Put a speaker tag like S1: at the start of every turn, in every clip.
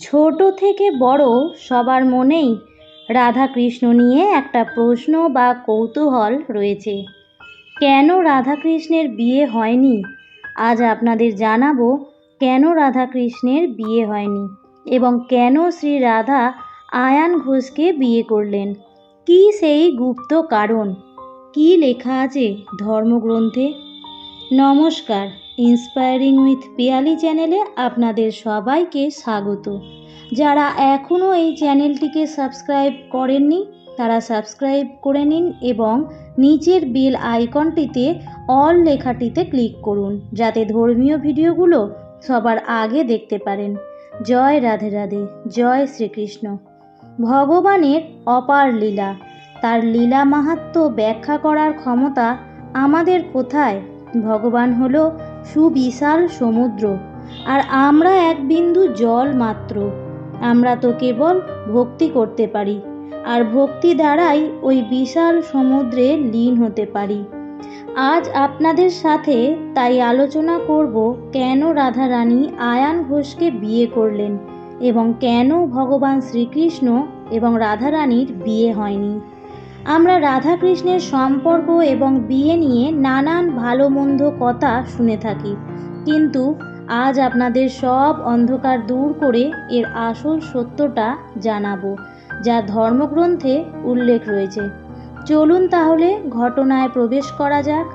S1: ছোট থেকে বড় সবার মনেই রাধাকৃষ্ণ নিয়ে একটা প্রশ্ন বা কৌতূহল রয়েছে। কেন রাধাকৃষ্ণের বিয়ে হয়নি? আজ আপনাদের জানাব কেন রাধাকৃষ্ণের বিয়ে হয়নি এবং কেন শ্রী রাধা আয়ান ঘোষকে বিয়ে করলেন? কি সেই গুপ্ত কারণ? কি লেখা আছে ধর্মগ্রন্থে? নমস্কার। ইন্সপায়ারিং উইথ পিয়ালি চ্যানেলে আপনাদের সবাইকে স্বাগত। যারা এখনও এই চ্যানেলটিকে সাবস্ক্রাইব করেননি, তারা সাবস্ক্রাইব করে নিন এবং নিচের বেল আইকনটিতে অল লেখাটিতে ক্লিক করুন, যাতে ধর্মীয় ভিডিওগুলো সবার আগে দেখতে পারেন। জয় রাধে রাধে, জয় শ্রীকৃষ্ণ। ভগবানের অপার লীলা, তার লীলা মাহাত্ম্য ব্যাখ্যা করার ক্ষমতা আমাদের কোথায়? ভগবান হলো সুবিশাল সমুদ্র, আর আমরা এক বিন্দু জল মাত্র। আমরা তো কেবল ভক্তি করতে পারি, আর ভক্তি দ্বারাই ওই বিশাল সমুদ্রে লীন হতে পারি। আজ আপনাদের সাথে তাই আলোচনা করব কেন রাধারানী আয়ান ঘোষকে বিয়ে করলেন এবং কেন ভগবান শ্রীকৃষ্ণ এবং রাধারানীর বিয়ে হয়নি। আমরা রাধাকৃষ্ণের সম্পর্ক এবং বিয়ে নিয়ে নানান ভালো মন্দ কথা শুনে থাকি। কিন্তু আজ আপনাদের সব অন্ধকার দূর করে এর আসল সত্যটা জানাব, যা ধর্মগ্রন্থে উল্লেখ রয়েছে। চলুন তাহলে ঘটনায় প্রবেশ করা যাক।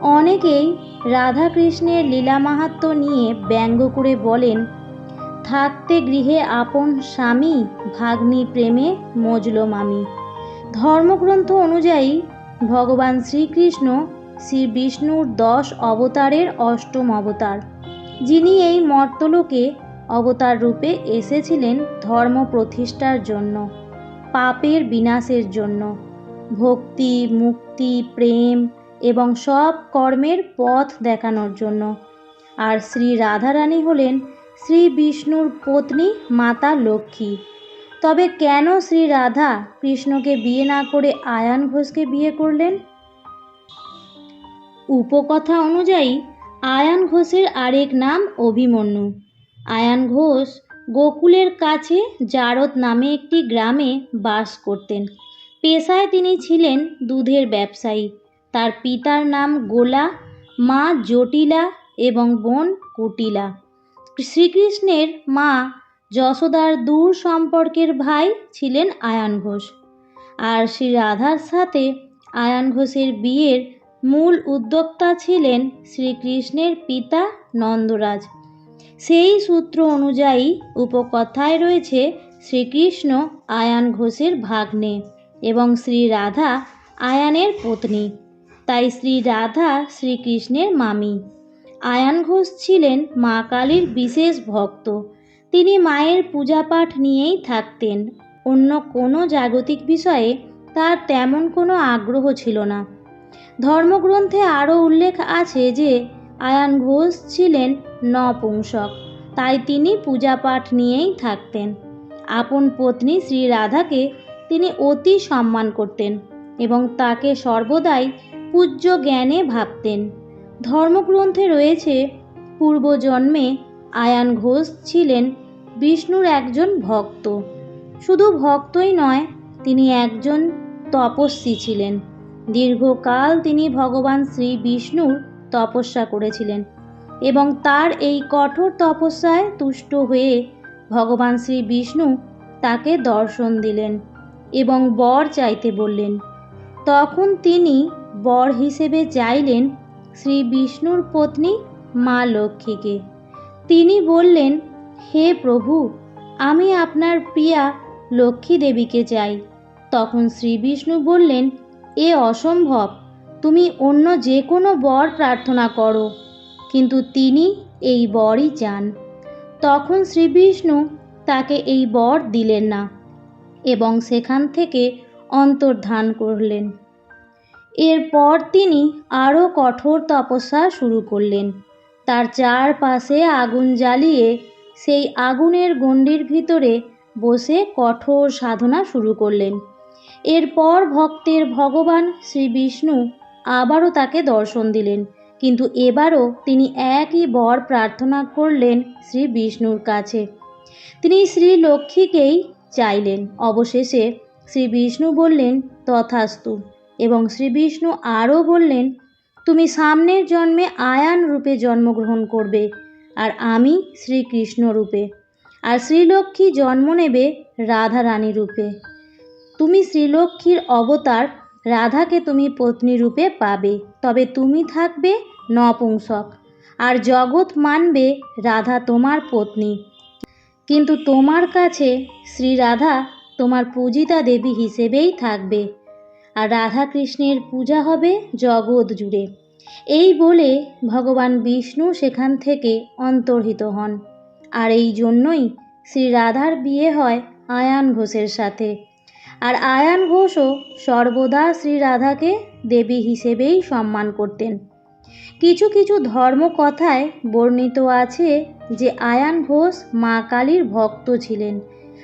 S1: অনেকেই রাধাকৃষ্ণের লীলা মাহাত্ম্য নিয়ে ব্যঙ্গ করে বলেন, থাকতে গৃহে আপন স্বামী, ভাগ্নি প্রেমে মজলো মামি ধর্মগ্রন্থ অনুযায়ী ভগবান শ্রীকৃষ্ণ শ্রী বিষ্ণুর দশ অবতারের অষ্টম অবতার, যিনি এই মর্তলোকে অবতার রূপে এসেছিলেন ধর্ম প্রতিষ্ঠার জন্য, পাপের বিনাশের জন্য। ভক্তি, মুক্তি, প্রেম এবং সব কর্মের পথ দেখানোর জন্য। আর শ্রী রাধারানী হলেন শ্রী বিষ্ণুর পত্নী মাতা লক্ষ্মী। তবে কেন শ্রী রাধা কৃষ্ণকে বিয়ে না করে আয়ান ঘোষকে বিয়ে করলেন? উপকথা অনুযায়ী, আয়ান ঘোষের আরেক নাম অভিমন্যু। আয়ান ঘোষ গোকুলের কাছে জারদ নামে একটি গ্রামে বাস করতেন। পেশায় তিনি ছিলেন দুধের ব্যবসায়ী। তার পিতার নাম গোলা, মা জটিলা এবং বোন কুটিলা। শ্রীকৃষ্ণের মা যশোদার দূর সম্পর্কের ভাই ছিলেন আয়ান ঘোষ। আর শ্রী রাধার সাথে আয়ান ঘোষের বিয়ের মূল উদ্যোক্তা ছিলেন শ্রীকৃষ্ণের পিতা নন্দরাজ। সেই সূত্র অনুযায়ী উপকথায় রয়েছে শ্রীকৃষ্ণ আয়ান ঘোষের ভাগ্নে এবং শ্রী রাধা আয়ানের পত্নী। তাই শ্রী রাধা শ্রীকৃষ্ণের মামি। আয়ান ঘোষ ছিলেন মা কালীর বিশেষ ভক্ত। তিনি মায়ের পূজাপাঠ নিয়েই থাকতেন। অন্য কোনো জাগতিক বিষয়ে তার তেমন কোনো আগ্রহ ছিল না। ধর্মগ্রন্থে আরও উল্লেখ আছে যে, আয়ান ঘোষ ছিলেন নপুংসক, তাই তিনি পূজাপাঠ নিয়েই থাকতেন। আপন পত্নী শ্রী রাধাকে তিনি অতি সম্মান করতেন এবং তাকে সর্বদাই পূজ্য জ্ঞানে ভাবতেন। ধর্মগ্রন্থে রয়েছে, পূর্বজন্মে আয়ান ঘোষ ছিলেন বিষ্ণুর একজন ভক্ত। শুধু ভক্তই নয়, তিনি একজন তপস্বী ছিলেন। দীর্ঘকাল তিনি ভগবান শ্রী বিষ্ণুর তপস্যা করেছিলেন এবং তার এই কঠোর তপস্যায় তুষ্ট হয়ে ভগবান শ্রী বিষ্ণু তাকে দর্শন দিলেন এবং বর চাইতে বললেন, তখন তিনি বর হিসেবে চাইলেন শ্রী বিষ্ণুর পত্নী মা লক্ষ্মীকে। তিনি বললেন, হে প্রভু, আমি আপনার প্রিয়া লক্ষ্মী দেবীকে চাই। তখন শ্রী বিষ্ণু বললেন, এ অসম্ভব, তুমি অন্য যে কোনো বর প্রার্থনা করো। কিন্তু তিনি এই বরই চান। তখন শ্রীবিষ্ণু তাকে এই বর দিলেন না এবং সেখান থেকে অন্তর্ধান করলেন। এরপর তিনি আরও কঠোর তপস্যা শুরু করলেন। তার চারপাশে আগুন জ্বালিয়ে সেই আগুনের গণ্ডির ভিতরে বসে কঠোর সাধনা শুরু করলেন। এরপর ভক্তের ভগবান শ্রী বিষ্ণু আবারও তাকে দর্শন দিলেন, কিন্তু এবারও তিনি একই বর প্রার্থনা করলেন শ্রী বিষ্ণুর কাছে। তিনি শ্রী লক্ষ্মীকেই চাইলেন। অবশেষে শ্রী বিষ্ণু বললেন, তথাস্তু। এবং শ্রী বিষ্ণু আরও বললেন তুমি সামনের জন্মে আয়ান রূপে জন্মগ্রহণ করবে আর আমি শ্রীকৃষ্ণ রূপে। আর শ্রীলক্ষ্মী জন্ম নেবে রাধা রানী রূপে। তুমি শ্রীলক্ষ্মীর অবতার রাধাকে তুমি পত্নী রূপে পাবে, তবে তুমি থাকবে নপুংসক। আর জগৎ মানবে রাধা তোমার পত্নী। কিন্তু তোমার কাছে শ্রী রাধা তোমার পূজিতা দেবী হিসেবেই থাকবে। আর রাধা কৃষ্ণের পূজা হবে জগৎ জুড়ে। এই বলে ভগবান বিষ্ণু সেখান থেকে অন্তর্হিত হন। আর এই জন্যই শ্রী রাধার বিয়ে হয় আয়ান ঘোষের সাথে। আর আয়ান ঘোষও সর্বদা শ্রী রাধাকে দেবী হিসেবেই সম্মান করতেন। কিছু কিছু ধর্মকথায় বর্ণিত আছে যে আয়ান ঘোষ মা কালীর ভক্ত ছিলেন।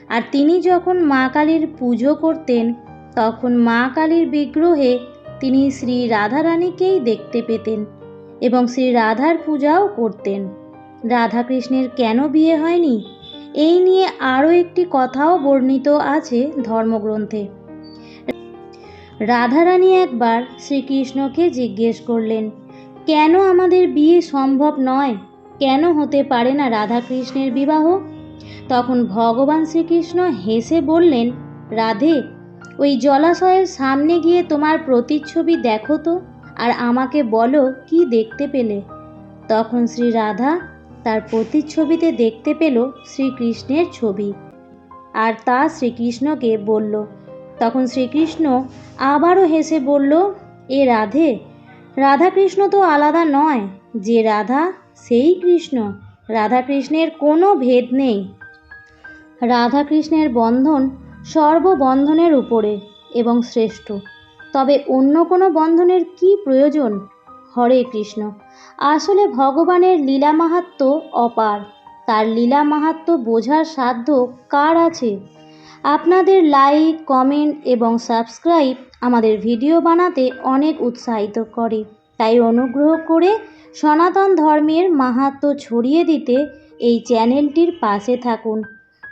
S1: আর তিনি যখন মা কালীর পুজো করতেন তখন মা কালীর বিগ্রহে তিনি শ্রী রাধারানীকেই দেখতে পেতেন এবং শ্রী রাধার পূজাও করতেন। রাধাকৃষ্ণের কেন বিয়ে হয়নি? এই নিয়ে আরও একটি কথাও বর্ণিত আছে ধর্মগ্রন্থে। রাধারানী একবার শ্রীকৃষ্ণকে জিজ্ঞেস করলেন, কেন আমাদের বিয়ে সম্ভব নয়? কেন হতে পারে না রাধাকৃষ্ণের বিবাহ? তখন ভগবান শ্রীকৃষ্ণ হেসে বললেন, রাধে ওই জলাশয়ের সামনে গিয়ে তোমার প্রতিচ্ছবি দেখো তো, আর আমাকে বলো কি দেখতে পেলে। তখন শ্রী রাধা তার প্রতিচ্ছবিতে দেখতে পেল শ্রীকৃষ্ণের ছবি। আর তা শ্রীকৃষ্ণকে বলল। তখন শ্রীকৃষ্ণ আবারও হেসে বলল, এ রাধে, রাধাকৃষ্ণ তো আলাদা নয়। যে রাধা, সেই কৃষ্ণ। রাধাকৃষ্ণের কোনো ভেদ নেই। রাধাকৃষ্ণের বন্ধন সর্ববন্ধনের উপরে এবং শ্রেষ্ঠ। তবে অন্য কোনো বন্ধনের কি প্রয়োজন? হরে কৃষ্ণ, আসলে ভগবানের লীলা মাহাত্ম অপার। তার লীলা মাহাত্ম বোঝার সাধ্য কার আছে? আপনাদের লাইক কমেন্ট এবং সাবস্ক্রাইব আমাদের ভিডিও বানাতে অনেক উৎসাহিত করে। তাই অনুগ্রহ করে সনাতন ধর্মের মাহাত্ম ছড়িয়ে দিতে এই চ্যানেলটির পাশে থাকুন।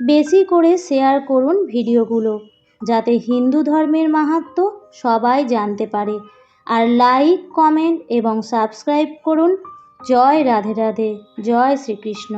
S1: বেশি করে শেয়ার করুন ভিডিওগুলো, যাতে হিন্দু ধর্মের মাহাত্ম সবাই জানতে পারে। আর লাইক, কমেন্ট এবং সাবস্ক্রাইব করুন। জয় রাধে রাধে, জয় শ্রীকৃষ্ণ।